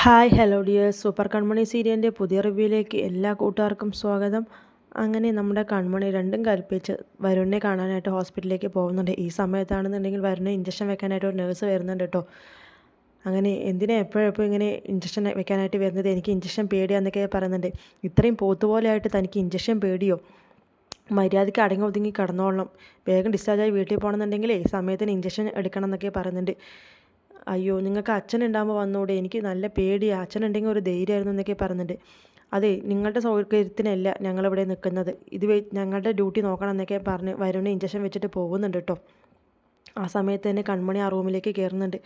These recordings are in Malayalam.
Hi hello dear super Kanmani സീരിയലിന്റെ പുതിയ റിവ്യൂയിലേക്ക് എല്ലാ കൂട്ടുകാർക്കും സ്വാഗതം. അങ്ങനെ നമ്മുടെ കൺമണി രണ്ടും കൽപ്പിച്ച് വരുണിനെ കാണാനായിട്ട് ഹോസ്പിറ്റലിലേക്ക് പോകുന്നുണ്ട്. ഈ സമയത്താണെന്നുണ്ടെങ്കിൽ വരുണിനെ ഇഞ്ചക്ഷൻ വെക്കാനായിട്ട് ഒരു നേഴ്സ് വരുന്നുണ്ട് കേട്ടോ. അങ്ങനെ എന്തിനാ എപ്പോഴെപ്പോൾ ഇങ്ങനെ ഇഞ്ചക്ഷൻ വെക്കാനായിട്ട് വരുന്നത്? എനിക്ക് ഇഞ്ചക്ഷൻ പേടിയാന്നൊക്കെ പറയുന്നുണ്ട്. ഇത്രയും പോത്തുപോലെയായിട്ട് തനിക്ക് ഇഞ്ചക്ഷൻ പേടിയോ? മര്യാദയ്ക്ക് അടങ്ങി ഒതുങ്ങി കിടന്നോളണം. വേഗം ഡിസ്ചാർജായി വീട്ടിൽ പോകണമെന്നുണ്ടെങ്കിലേ സമയത്തിന് ഇഞ്ചക്ഷൻ എടുക്കണം എന്നൊക്കെ പറയുന്നുണ്ട്. അയ്യോ നിങ്ങൾക്ക് അച്ഛൻ ഉണ്ടാകുമ്പോൾ വന്നൂടെ എനിക്ക് നല്ല പേടിയാണ് അച്ഛൻ ഉണ്ടെങ്കിൽ ഒരു ധൈര്യമായിരുന്നു എന്നൊക്കെ പറഞ്ഞിട്ട്. അതെ നിങ്ങളുടെ സൗകര്യത്തിനല്ല ഞങ്ങളിവിടെ നിൽക്കുന്നത്. ഇത് ഞങ്ങളുടെ ഡ്യൂട്ടി നോക്കണം എന്നൊക്കെ പറഞ്ഞ് വരുണ് ഇഞ്ചക്ഷൻ വെച്ചിട്ട് പോകുന്നുണ്ട് കേട്ടോ. ആ സമയത്ത് തന്നെ കൺമണി ആ റൂമിലേക്ക് കയറുന്നുണ്ട്.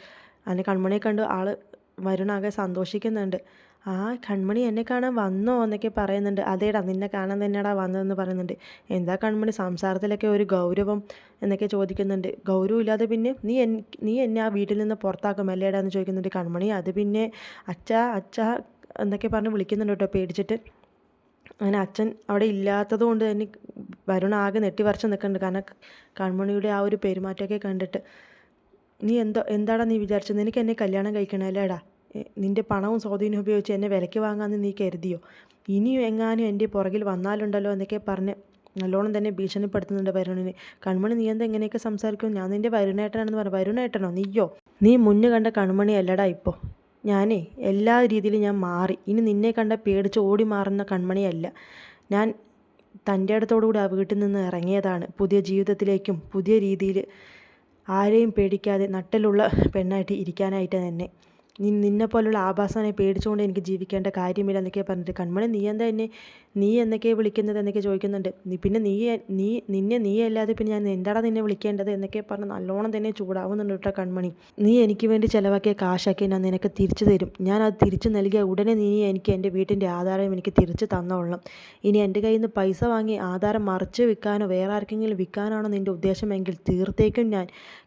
അതിന് കൺമണിയെ കണ്ട് ആൾ വരുണാകെ സന്തോഷിക്കുന്നുണ്ട്. ആ കൺമണി എന്നെ കാണാൻ വന്നോ എന്നൊക്കെ പറയുന്നുണ്ട്. അതേടാ നിന്നെ കാണാൻ തന്നെയാടാ വന്നതെന്ന് പറയുന്നുണ്ട്. എന്താ കൺമണി സംസാരത്തിലൊക്കെ ഒരു ഗൗരവം എന്നൊക്കെ ചോദിക്കുന്നുണ്ട്. ഗൗരവം ഇല്ലാതെ പിന്നെ നീ എൻ നീ എന്നെ ആ വീട്ടിൽ നിന്ന് പുറത്താക്കും അല്ലേടാ എന്ന് ചോദിക്കുന്നുണ്ട് കൺമണി. അത് പിന്നെ അച്ഛാ അച്ഛാ എന്നൊക്കെ പറഞ്ഞ് വിളിക്കുന്നുണ്ട് കേട്ടോ പേടിച്ചിട്ട്. അങ്ങനെ അച്ഛൻ അവിടെ ഇല്ലാത്തത് കൊണ്ട് തന്നെ വരുൺ ആകെ നെട്ടിവരച്ച് നിൽക്കുന്നുണ്ട്. കാരണം കൺമണിയുടെ ആ ഒരു പെരുമാറ്റമൊക്കെ കണ്ടിട്ട്. നീ എന്തോ എന്താടാ നീ വിചാരിച്ചത്? നിനക്ക് എന്നെ കല്യാണം കഴിക്കണം അല്ലേടാ നിന്റെ പണവും സ്വാധീനവും ഉപയോഗിച്ച് എന്നെ വിലയ്ക്ക് വാങ്ങാമെന്ന് നീ കരുതിയോ? ഇനിയും എങ്ങാനും എന്റെ പുറകിൽ വന്നാലുണ്ടല്ലോ എന്നൊക്കെ പറഞ്ഞ് നല്ലോണം തന്നെ ഭീഷണിപ്പെടുത്തുന്നുണ്ട് വരുണിനെ. കൺമണി നീ എന്താ എങ്ങനെയൊക്കെ സംസാരിക്കും ഞാൻ നിന്റെ വരുണേട്ടനാണെന്ന് പറഞ്ഞു. വരുണേട്ടനോ? നീയോ? നീ മുന്നേ കണ്ട കൺമണി അല്ലടാ ഇപ്പോൾ ഞാനേ എല്ലാ രീതിയിലും ഞാൻ മാറി. ഇനി നിന്നെ കണ്ട പേടിച്ച് ഓടി മാറുന്ന കൺമണിയല്ല ഞാൻ തന്റെ അടുത്തോടുകൂടി ആ വീട്ടിൽ നിന്ന് ഇറങ്ങിയതാണ്. പുതിയ ജീവിതത്തിലേക്കും പുതിയ രീതിയിൽ ആരെയും പേടിക്കാതെ നട്ടിലുള്ള പെണ്ണായിട്ട് ഇരിക്കാനായിട്ട് തന്നെ നീ നിന്നെപ്പോലുള്ള ആഭാസനെ പേടിച്ചുകൊണ്ട് എനിക്ക് ജീവിക്കേണ്ട കാര്യമില്ല എന്നൊക്കെ പറഞ്ഞിട്ട് കൺമണി നീ എന്താ എന്നെ നീ എന്നൊക്കെ വിളിക്കുന്നത് എന്നൊക്കെ ചോദിക്കുന്നുണ്ട്. നീ പിന്നെ നീ നീ നിന്നെ നീ അല്ലാതെ പിന്നെ ഞാൻ എന്താടാ നിന്നെ വിളിക്കേണ്ടത് എന്നൊക്കെ പറഞ്ഞ് നല്ലോണം തന്നെ ചൂടാവുന്നുണ്ട് കേട്ടോ കൺമണി. നീ എനിക്ക് വേണ്ടി ചിലവാക്കിയ കാശൊക്കെ ഞാൻ നിനക്ക് തിരിച്ചു തരും. ഞാൻ അത് തിരിച്ചു നൽകിയ ഉടനെ നീ എനിക്ക് എന്റെ വീട്ടിന്റെ ആധാരം എനിക്ക് തിരിച്ചു തന്നോളണം. ഇനി എന്റെ കയ്യിൽ നിന്ന് പൈസ വാങ്ങി ആധാരം മറിച്ച് വിൽക്കാനോ വേറെ ആർക്കെങ്കിലും വിൽക്കാനാണോ നിന്റെ ഉദ്ദേശമെങ്കിൽ തീർത്തേക്കും ഞാൻ.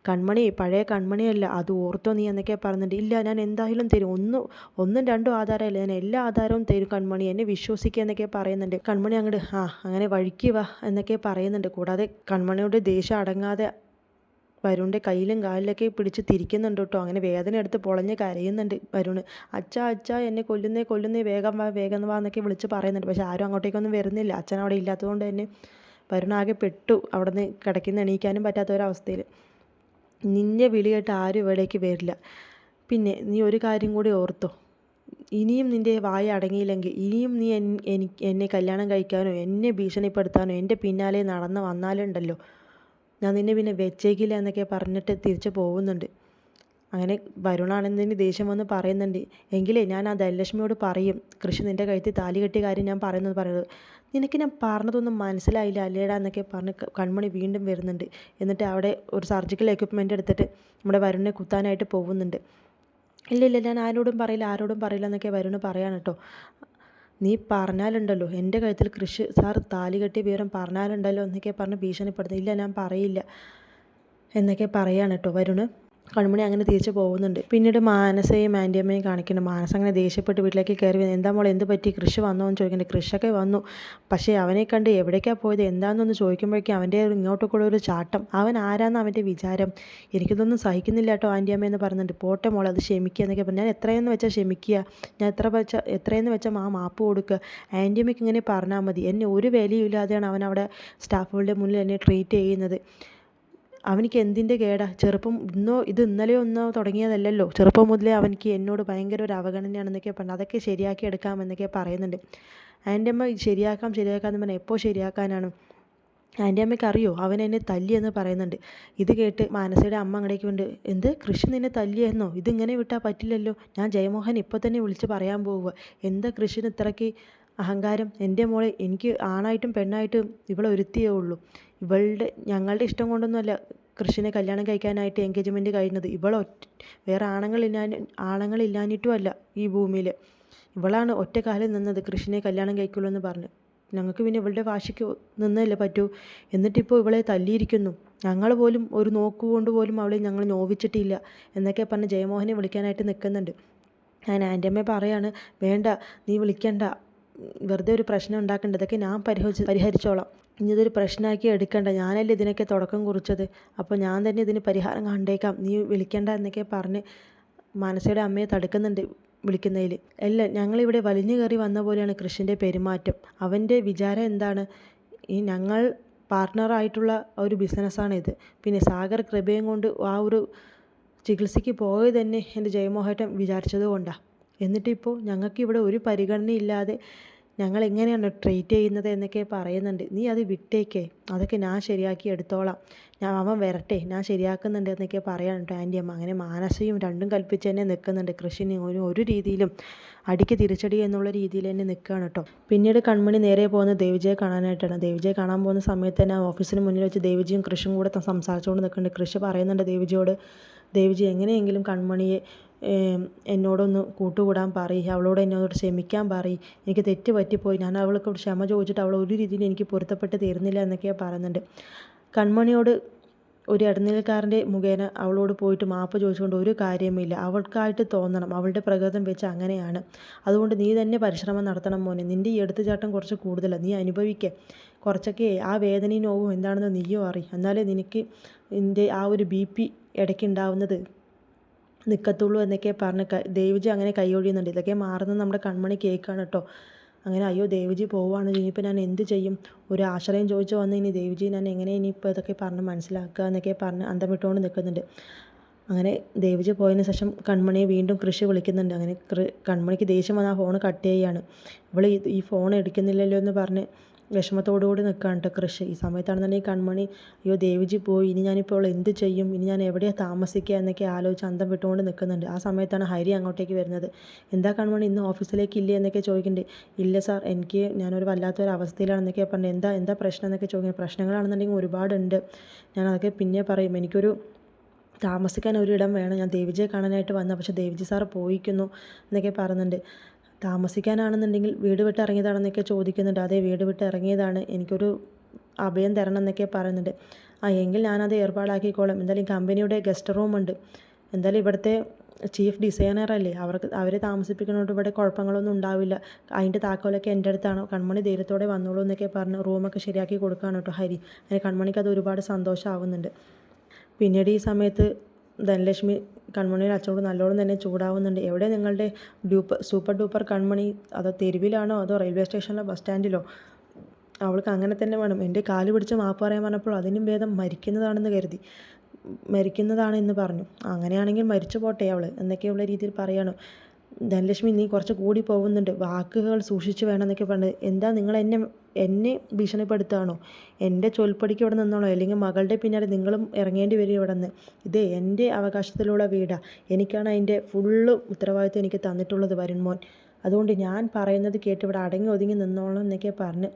കൺമണി പഴയ കൺമണിയല്ല അത് ഓർത്തോ നീ എന്നൊക്കെ പറഞ്ഞിട്ട് ഇല്ല ഞാൻ എന്തായാലും തരും. ഒന്ന് ഒന്നും രണ്ടും ആധാരമല്ല. ഞാൻ എല്ലാ ആധാരവും തരും കൺമണി. എന്നെ വിശ്വസിക്കുക എന്നൊക്കെ പറയുന്നുണ്ട്. കൺമണി അങ്ങോട്ട് ആ അങ്ങനെ വഴിക്ക് വാ എന്നൊക്കെ പറയുന്നുണ്ട്. കൂടാതെ കൺമണിയുടെ ദേഷ്യം അടങ്ങാതെ വരുണിന്റെ കയ്യിലും കാലിലൊക്കെ പിടിച്ച് തിരിക്കുന്നുണ്ട് കേട്ടോ. അങ്ങനെ വേദന എടുത്ത് പൊളഞ്ഞ് കരയുന്നുണ്ട് വരുണ്. അച്ഛ അച്ഛ എന്നെ കൊല്ലുന്നേ കൊല്ലുന്നേ വേഗം വാ വേഗം വാ എന്നൊക്കെ വിളിച്ച് പറയുന്നുണ്ട്. പക്ഷെ ആരും അങ്ങോട്ടേക്കൊന്നും വരുന്നില്ല. അച്ഛൻ അവിടെ ഇല്ലാത്തതുകൊണ്ട് തന്നെ വരുണാകെ പെട്ടു. അവിടെ നിന്ന് കിടക്കുന്ന എണീക്കാനും പറ്റാത്ത ഒരവസ്ഥയിൽ നിന്നെ വിളി കേട്ട് ആരും ഇവിടേക്ക് വരില്ല. പിന്നെ നീ ഒരു കാര്യം കൂടി ഓർത്തോ. ഇനിയും നിന്റെ വായ അടങ്ങിയില്ലെങ്കിൽ ഇനിയും നീ എന്നെ കല്യാണം കഴിക്കാനോ എന്നെ ഭീഷണിപ്പെടുത്താനോ എന്റെ പിന്നാലെ നടന്ന് വന്നാലുണ്ടല്ലോ. ഞാൻ നിന്നെ പിന്നെ വെച്ചേക്കില്ല എന്നൊക്കെ പറഞ്ഞിട്ട് തിരിച്ചു പോകുന്നുണ്ട്. അങ്ങനെ വരുണാണെന്നതിന് ദേഷ്യം വന്ന് പറയുന്നുണ്ട് എങ്കിലേ ഞാൻ ആ ധനലക്ഷ്മിയോട് പറയും കൃഷി നിന്റെ കഴുത്തിൽ താലി കെട്ടിയ കാര്യം ഞാൻ പറയുന്നത് പറയുന്നത് നിനക്ക് ഞാൻ പറഞ്ഞതൊന്നും മനസ്സിലായില്ല അല്ലേടാ എന്നൊക്കെ പറഞ്ഞ് കൺമണി വീണ്ടും വരുന്നുണ്ട്. എന്നിട്ട് അവിടെ ഒരു സർജിക്കൽ എക്യുപ്മെന്റ് എടുത്തിട്ട് നമ്മുടെ വരുണിനെ കുത്താനായിട്ട് പോകുന്നുണ്ട്. ഇല്ല ഇല്ല ഞാൻ ആരോടും പറയില്ല ആരോടും പറയില്ല എന്നൊക്കെ വരുണ് പറയാണ് കേട്ടോ നീ പറഞ്ഞാലുണ്ടല്ലോ എന്റെ കഴുത്തിൽ കൃഷി സാർ താലി കെട്ടിയ വിവരം പറഞ്ഞാലുണ്ടല്ലോ എന്നൊക്കെ പറഞ്ഞ് ഭീഷണിപ്പെടുത്തുന്നു ഇല്ല ഞാൻ പറയില്ല എന്നൊക്കെ പറയാണ് കേട്ടോ വരുണ്. കൺമണി അങ്ങനെ തിരിച്ചു പോകുന്നുണ്ട്. പിന്നീട് മാനസയും ആന്റിയമ്മയും കാണിക്കുന്നുണ്ട്. മാനസ അങ്ങനെ ദേഷ്യപ്പെട്ട് വീട്ടിലേക്ക് കയറി എന്താ മോളെ എന്ത് പറ്റി? കൃഷി വന്നോ? എന്ന് ചോദിക്കുന്നുണ്ട്. കൃഷിയൊക്കെ വന്നു. പക്ഷേ അവനെ കണ്ട് എവിടേക്കാണ് പോയത്? എന്താണെന്നൊന്ന് ചോദിക്കുമ്പോഴേക്കും അവന്റെ ഇങ്ങോട്ടേക്കുള്ള ഒരു ചാട്ടം. അവൻ ആരാന്ന് അവന്റെ വിചാരം? എനിക്കിതൊന്നും സഹിക്കുന്നില്ല കേട്ടോ ആന്റിയമ്മ എന്ന് പറയുന്നുണ്ട് പോട്ടെ മോളെ അത് ക്ഷമിക്കുക എന്നൊക്കെ പറഞ്ഞു. ഞാൻ എത്രയെന്ന് വെച്ചാൽ ക്ഷമിക്കുക. ഞാൻ എത്ര വെച്ചാൽ എത്രയെന്ന് വെച്ചാൽ ആ മാപ്പ് കൊടുക്കുക. ആന്റിയമ്മയ്ക്ക് ഇങ്ങനെ പറഞ്ഞാൽ മതി. എന്നെ ഒരു വിലയും ഇല്ലാതെയാണ് അവൻ അവിടെ സ്റ്റാഫുകളുടെ മുന്നിൽ എന്നെ ട്രീറ്റ് ചെയ്യുന്നത്. അവനിക്ക് എന്തിന്റെ കേടാ? ചെറുപ്പം ഇന്നോ ഇത് ഇന്നലെയോ ഒന്നോ തുടങ്ങിയതല്ലല്ലോ. ചെറുപ്പം മുതലേ അവനിക്ക് എന്നോട് ഭയങ്കര ഒരു അവഗണനയാണെന്നൊക്കെ പറഞ്ഞു അതൊക്കെ ശരിയാക്കി എടുക്കാമെന്നൊക്കെ പറയുന്നുണ്ട്. ആന്റെ അമ്മ ശരിയാക്കാം എന്ന് പറഞ്ഞാൽ എപ്പോൾ ശരിയാക്കാനാണ്? ആന്റെ അമ്മയ്ക്ക് അറിയോ? അവൻ എന്നെ തല്ലിയെന്ന് പറയുന്നുണ്ട്. ഇത് കേട്ട് മാനസയുടെ അമ്മ അങ്ങടേക്ക് ഉണ്ട് എന്ത്? കൃഷി നിന്നെ തല്ലിയെന്നോ? ഇതിങ്ങനെ വിട്ടാൽ പറ്റില്ലല്ലോ. ഞാൻ ജയമോഹൻ ഇപ്പോൾ തന്നെ വിളിച്ച് പറയാൻ പോവുക എന്താ കൃഷിന് ഇത്രയ്ക്ക് അഹങ്കാരം? എന്റെ മോളെ എനിക്ക് ആണായിട്ടും പെണ്ണായിട്ടും ഇവളെ ഒരുത്തിയേ ഉള്ളൂ. ഇവളുടെ ഞങ്ങളുടെ ഇഷ്ടം കൊണ്ടൊന്നുമല്ല. കൃഷിനെ കല്യാണം കഴിക്കാനായിട്ട് എൻഗേജ്മെന്റ് കഴിയുന്നത് ഇവൾ വേറെ ആണുങ്ങളില്ലാ ആണുങ്ങളില്ലാഞ്ഞിട്ടുമല്ല ഈ ഭൂമിയിൽ ഇവളാണ് ഒറ്റ കാലിൽ നിന്നത്. കൃഷിനെ കല്യാണം കഴിക്കുള്ളൂ എന്ന് പറഞ്ഞ്. ഞങ്ങൾക്ക് പിന്നെ ഇവളുടെ വാശിക്ക് നിന്നല്ലേ പറ്റൂ. എന്നിട്ടിപ്പോൾ ഇവളെ തല്ലിയിരിക്കുന്നു. ഞങ്ങൾ പോലും ഒരു നോക്കുകൊണ്ട് പോലും അവളെ ഞങ്ങൾ നോവിച്ചിട്ടില്ല എന്നൊക്കെ പറഞ്ഞ് ജയമോഹനെ വിളിക്കാനായിട്ട് നിൽക്കുന്നുണ്ട്. ഞാൻ ആന്റമ്മയെ പറയാണ് വേണ്ട നീ വിളിക്കണ്ട. വെറുതെ ഒരു പ്രശ്നം ഉണ്ടാക്കേണ്ട ഇതൊക്കെ ഞാൻ പരിഹരിച്ച് പരിഹരിച്ചോളാം. ഇനി ഇതൊരു പ്രശ്നമാക്കി എടുക്കണ്ട. ഞാനല്ലേ ഇതിനൊക്കെ തുടക്കം കുറിച്ചത്. അപ്പോൾ ഞാൻ തന്നെ ഇതിന് പരിഹാരം കണ്ടേക്കാം. നീ വിളിക്കണ്ട എന്നൊക്കെ പറഞ്ഞ് മാനസയുടെ അമ്മയെ തടുക്കുന്നുണ്ട് വിളിക്കുന്നതിൽ അല്ല ഞങ്ങളിവിടെ വലിഞ്ഞു കയറി വന്ന പോലെയാണ് കൃഷിന്റെ പെരുമാറ്റം. അവന്റെ വിചാരം എന്താണ്? ഈ ഞങ്ങൾ പാർട്ട്ണറായിട്ടുള്ള ഒരു ബിസിനസ്സാണിത് പിന്നെ സാഗർ കൃപയും കൊണ്ട് ആ ഒരു ചികിത്സയ്ക്ക് പോയത് തന്നെ എന്റെ ജയമോഹേട്ടൻ വിചാരിച്ചത് കൊണ്ടാണ് എന്നിട്ടിപ്പോൾ ഞങ്ങൾക്കിവിടെ ഒരു പരിഗണനയില്ലാതെ ഞങ്ങൾ എങ്ങനെയാണ് ട്രീറ്റ് ചെയ്യുന്നത് എന്നൊക്കെ പറയുന്നുണ്ട്. നീ അത് വിട്ടേക്കേ. അതൊക്കെ ഞാൻ ശരിയാക്കി എടുത്തോളാം. ഞാൻ അവൻ വരട്ടെ. ഞാൻ ശരിയാക്കുന്നുണ്ട് എന്നൊക്കെ കേട്ടോ ആന്റി അമ്മ. അങ്ങനെ മാനസയും രണ്ടും കൽപ്പിച്ച് തന്നെ നിൽക്കുന്നുണ്ട്. കൃഷിന് ഒരു ഒരു രീതിയിലും അടിക്ക് തിരിച്ചടി എന്നുള്ള രീതിയിൽ തന്നെ നിൽക്കുകയാണ് കേട്ടോ. പിന്നീട് കൺമണി നേരെ പോകുന്നത് ദേവിജയെ കാണാനായിട്ടാണ്. ദേവിജയെ കാണാൻ പോകുന്ന സമയത്ത് തന്നെ ഓഫീസിന് മുന്നിൽ വെച്ച് ദേവിജിയും കൃഷിയും കൂടെ സംസാരിച്ചുകൊണ്ട് നിൽക്കുന്നുണ്ട്. കൃഷി പറയുന്നുണ്ട് ദേവിജിയോട്. ദേവിജി എങ്ങനെയെങ്കിലും കൺമണിയെ എന്നോടൊന്ന് കൂട്ടുകൂടാൻ പറയ്. അവളോട് എന്നോട് ക്ഷമിക്കാൻ പറയ്. എനിക്ക് തെറ്റ് പറ്റിപ്പോയി. ഞാൻ അവൾക്ക് ക്ഷമ ചോദിച്ചിട്ട് അവൾ ഒരു രീതിയിൽ എനിക്ക് പൊരുത്തപ്പെട്ട് തീരുന്നില്ല എന്നൊക്കെ പറയുന്നുണ്ട്. കൺമണിയോട് ഒരു ഇടനിലക്കാരന്റെ മുഖേന അവളോട് പോയിട്ട് മാപ്പ് ചോദിച്ചുകൊണ്ട് ഒരു കാര്യമില്ല അവൾക്കായിട്ട് തോന്നണം. അവളുടെ പ്രകൃതം വെച്ച് അങ്ങനെയാണ്. അതുകൊണ്ട് നീ തന്നെ പരിശ്രമം നടത്തണം മോനെ. നിന്റെ ഈ എടുത്തുചാട്ടം കുറച്ച് കൂടുതലാണ് നീ അനുഭവിക്കേ. കുറച്ചൊക്കെ ആ വേദനയും നോവും എന്താണെന്ന് നീയും അറി എന്നാലേ നിനക്ക് നിന്റെ ആ ഒരു ബി പി ഇടയ്ക്ക് ഉണ്ടാവുന്നത് നിൽക്കത്തുള്ളൂ എന്നൊക്കെ പറഞ്ഞ് ദേവിജി അങ്ങനെ കൈയൊഴിയുന്നുണ്ട്. ഇതൊക്കെ മാറുന്നത് നമ്മുടെ കൺമണി കേൾക്കുകയാണ് കേട്ടോ. അങ്ങനെ അയ്യോ ദേവിജി പോവുകയാണ് ഇനിയിപ്പോൾ ഞാൻ എന്ത് ചെയ്യും? ഒരു ആശ്രയം ചോദിച്ചു വന്ന് ഇനി ദേവിജി ഞാൻ എങ്ങനെ ഇനിയിപ്പോൾ ഇതൊക്കെ പറഞ്ഞ് മനസ്സിലാക്കുക എന്നൊക്കെ പറഞ്ഞ് അന്തം വിട്ടുകൊണ്ട് നിൽക്കുന്നുണ്ട്. അങ്ങനെ ദേവിജി പോയതിന് ശേഷം കൺമണിയെ വീണ്ടും കൃഷി വിളിക്കുന്നുണ്ട്. അങ്ങനെ കൺമണിക്ക് ദേഷ്യം വന്ന് ആ ഫോൺ കട്ട് ചെയ്യുകയാണ്. ഇവൾ ഈ ഫോൺ എടുക്കുന്നില്ലല്ലോ എന്ന് പറഞ്ഞ് വിഷമത്തോടുകൂടി നിൽക്കുകയാണ് കേട്ടോ കൃഷി. ഈ സമയത്താണെന്നുണ്ടെങ്കിൽ കൺമണി അയ്യോ ദേവിജി പോയി. ഇനി ഞാനിപ്പോൾ എന്ത് ചെയ്യും? ഇനി ഞാൻ എവിടെയാണ് താമസിക്കുക? എന്നൊക്കെ ആലോചിച്ച് അന്തം വിട്ടുകൊണ്ട് നിൽക്കുന്നുണ്ട്. ആ സമയത്താണ് ഹരി അങ്ങോട്ടേക്ക് വരുന്നത്. എന്താ കൺമണി ഇന്ന് ഓഫീസിലേക്ക് ഇല്ലേ എന്നൊക്കെ ചോദിക്കുന്നുണ്ട്. ഇല്ല സാർ എനിക്ക് ഞാനൊരു വല്ലാത്തൊരു അവസ്ഥയിലാണെന്നൊക്കെ പറഞ്ഞു. എന്താ എന്താ പ്രശ്നം? എന്നൊക്കെ ചോദിക്കുന്നത് പ്രശ്നങ്ങളാണെന്നുണ്ടെങ്കിൽ ഒരുപാടുണ്ട്. ഞാൻ അതൊക്കെ പിന്നെ പറയും. എനിക്കൊരു താമസിക്കാൻ ഒരിടം വേണം. ഞാൻ ദേവിജിയെ കാണാനായിട്ട് വന്ന. പക്ഷേ ദേവിജി സാർ പോയിക്കുന്നു എന്നൊക്കെ പറയുന്നുണ്ട്. താമസിക്കാനാണെന്നുണ്ടെങ്കിൽ വീട് വിട്ട് ഇറങ്ങിയതാണെന്നൊക്കെ ചോദിക്കുന്നുണ്ട്. അതെ വീട് വിട്ട് ഇറങ്ങിയതാണ്. എനിക്കൊരു അഭയം തരണം എന്നൊക്കെ പറയുന്നുണ്ട്. ആ എങ്കിൽ ഞാനത് ഏർപ്പാടാക്കിക്കോളാം. എന്തായാലും കമ്പനിയുടെ ഗസ്റ്റ് റൂമുണ്ട്. എന്തായാലും ഇവിടുത്തെ ചീഫ് ഡിസൈനർ അല്ലേ അവർക്ക് അവരെ താമസിപ്പിക്കുന്നതുകൊണ്ട് ഇവിടെ കുഴപ്പങ്ങളൊന്നും ഉണ്ടാവില്ല. അതിന്റെ താക്കോലൊക്കെ എന്റെ അടുത്താണ്. കൺമണി ധൈര്യത്തോടെ വന്നോളൂ എന്നൊക്കെ പറഞ്ഞ് റൂമൊക്കെ ശരിയാക്കി കൊടുക്കുകയാണ് കേട്ടോ ഹരി. അങ്ങനെ കൺമണിക്ക് അത് ഒരുപാട് സന്തോഷമാവുന്നുണ്ട്. പിന്നീട് ഈ സമയത്ത് ധനലക്ഷ്മി കൺമണിയുടെ അച്ഛനോട് നല്ലോണം തന്നെ ചൂടാവുന്നുണ്ട്. എവിടെ നിങ്ങളുടെ ഡ്യൂപ്പർ സൂപ്പർ ഡൂപ്പർ കൺമണി? അതോ തെരുവിലാണോ? അതോ റെയിൽവേ സ്റ്റേഷനിലോ ബസ് സ്റ്റാൻഡിലോ? അവൾക്ക് അങ്ങനെ തന്നെ വേണം. എന്റെ കാൽ പിടിച്ച് മാപ്പ് പറയാൻ പറഞ്ഞപ്പോൾ അതിനും ഭേദം മരിക്കുന്നതാണെന്ന് കരുതി. മരിക്കുന്നതാണ് എന്ന് പറഞ്ഞു. അങ്ങനെയാണെങ്കിൽ മരിച്ചു പോട്ടെ അവൾ എന്നൊക്കെയുള്ള രീതിയിൽ പറയാണ്. ധനലക്ഷ്മി നീ കുറച്ച് കൂടി പോകുന്നുണ്ട്. വാക്കുകൾ സൂക്ഷിച്ച് വേണം എന്നൊക്കെ പറഞ്ഞത് എന്താ നിങ്ങൾ എന്നെ എന്നെ ഭീഷണിപ്പെടുത്തുകയാണോ എന്റെ ചൊൽപ്പടിക്ക് ഇവിടെ നിന്നോളോ. അല്ലെങ്കിൽ മകളുടെ പിന്നാലെ നിങ്ങളും ഇറങ്ങേണ്ടി വരും ഇവിടെ നിന്ന്. ഇത് എന്റെ അവകാശത്തിലുള്ള വീടാണ് എനിക്കാണ് അതിന്റെ ഫുള്ള് ഉത്തരവാദിത്വം എനിക്ക് തന്നിട്ടുള്ളത് വരുൺമോൻ അതുകൊണ്ട് ഞാൻ പറയുന്നത് കേട്ട് ഇവിടെ അടങ്ങി ഒതുങ്ങി നിന്നോളാം എന്നൊക്കെ പറഞ്ഞ്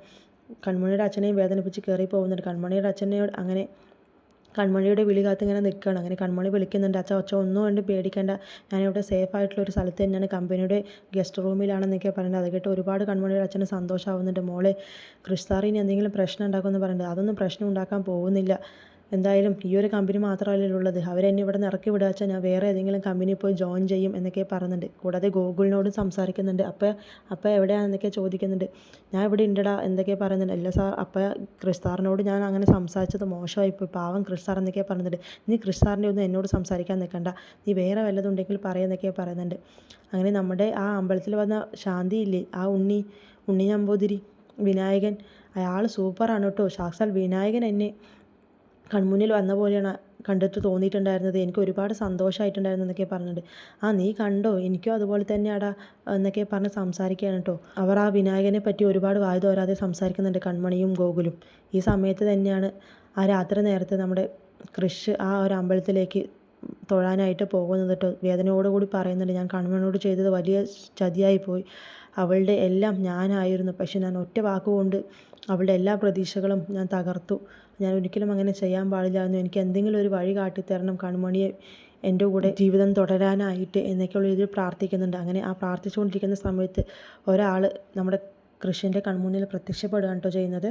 കൺമണിയുടെ അച്ഛനെയും വേദനിപ്പിച്ച് കയറി പോകുന്നുണ്ട് കൺമണിയുടെ അച്ഛനെയോട് അങ്ങനെ കൺമണിയുടെ വിളി കാത്ത് ഇങ്ങനെ നിൽക്കുകയാണ് അങ്ങനെ കൺമണി വിളിക്കുന്നുണ്ട്. അച്ഛാ ഒച്ച ഒന്നും കൊണ്ട് പേടിക്കേണ്ട. ഞാനിവിടെ സേഫ് ആയിട്ടുള്ള ഒരു സ്ഥലത്ത് തന്നെയാണ്. കമ്പനിയുടെ ഗസ്റ്റ് റൂമിലാണെന്നൊക്കെ പറയുന്നത് അത് കേട്ട് ഒരുപാട് കൺമണിയുടെ അച്ഛന് സന്തോഷമാവുന്നുണ്ട് മോളെ ക്രിസ്താറിന് എന്തെങ്കിലും പ്രശ്നം ഉണ്ടാക്കുമെന്ന് പറയുന്നത് അതൊന്നും പ്രശ്നം ഉണ്ടാക്കാൻ പോകുന്നില്ല. എന്തായാലും ഈ ഒരു കമ്പനി മാത്രമല്ലല്ലോ ഉള്ളത്. അവരെന്നെ ഇവിടെ നിന്ന് ഇറക്കി വിടുക ഞാൻ വേറെ ഏതെങ്കിലും കമ്പനിയിൽ പോയി ജോയിൻ ചെയ്യും എന്നൊക്കെ പറയുന്നുണ്ട്. കൂടാതെ ഗൂഗിളിനോടും സംസാരിക്കുന്നുണ്ട്. അപ്പോൾ അപ്പോൾ എവിടെയാണെന്നൊക്കെ ചോദിക്കുന്നുണ്ട്. ഞാൻ ഇവിടെ ഉണ്ടടാ എന്തൊക്കെ പറയുന്നുണ്ട്. അല്ല സാർ അപ്പോൾ ക്രിസ്താറിനോട് ഞാൻ അങ്ങനെ സംസാരിച്ചത് മോശമായിപ്പോയി പാവം ക്രിസ്താർ എന്നൊക്കെ പറയുന്നുണ്ട്. നീ ക്രിസ്താറിന്റെ ഒന്നും എന്നോട് സംസാരിക്കാൻ നിൽക്കണ്ട. നീ വേറെ വല്ലതുണ്ടെങ്കിൽ ഉണ്ടെങ്കിൽ പറയാമെന്നൊക്കെ പറയുന്നുണ്ട്. അങ്ങനെ നമ്മുടെ ആ അമ്പലത്തിൽ വന്ന ശാന്തി ഇല്ലേ ആ ഉണ്ണി ഉണ്ണി നമ്പൂതിരി വിനായകൻ അയാൾ സൂപ്പറാണ് കേട്ടോ. സാക്ഷാൽ വിനായകൻ എന്നെ കൺമുന്നിൽ വന്ന പോലെയാണ് കണ്ടിട്ട് തോന്നിയിട്ടുണ്ടായിരുന്നത്. എനിക്ക് ഒരുപാട് സന്തോഷമായിട്ടുണ്ടായിരുന്നു എന്നൊക്കെ പറഞ്ഞിട്ടുണ്ട് ആ നീ കണ്ടോ? എനിക്കും അതുപോലെ തന്നെയാടാ എന്നൊക്കെ പറഞ്ഞ് സംസാരിക്കുകയാണ് കേട്ടോ. അവർ ആ വിനായകനെ പറ്റി ഒരുപാട് വായു തോരാതെ സംസാരിക്കുന്നുണ്ട് കൺമണിയും ഗോകുലും. ഈ സമയത്ത് തന്നെയാണ് ആ രാത്രി നേരത്തെ നമ്മുടെ കൃഷ് ആ ഒരു അമ്പലത്തിലേക്ക് തൊഴാനായിട്ട് പോകുന്നത് കേട്ടോ. വേദനയോടുകൂടി പറയുന്നുണ്ട്. ഞാൻ കൺമണിയോട് ചെയ്തത് വലിയ ചതിയായി പോയി അവളുടെ എല്ലാം ഞാനായിരുന്നു. പക്ഷെ ഞാൻ ഒറ്റ വാക്കുകൊണ്ട് അവളുടെ എല്ലാ പ്രതീക്ഷകളും ഞാൻ തകർത്തു. ഞാൻ ഒരിക്കലും അങ്ങനെ ചെയ്യാൻ പാടില്ല എന്ന് എനിക്ക് എന്തെങ്കിലും ഒരു വഴി കാട്ടിത്തരണം. കണ്മണിയെ എന്റെ കൂടെ ജീവിതം തുടരാനായിട്ട് എന്നൊക്കെയുള്ള രീതിയിൽ പ്രാർത്ഥിക്കുന്നുണ്ട്. അങ്ങനെ ആ പ്രാർത്ഥിച്ചുകൊണ്ടിരിക്കുന്ന സമയത്ത് ഒരാൾ നമ്മുടെ കൃഷ്ണന്റെ കൺമുന്നിൽ പ്രത്യക്ഷപ്പെടുകയാണ് കേട്ടോ ചെയ്യുന്നത്.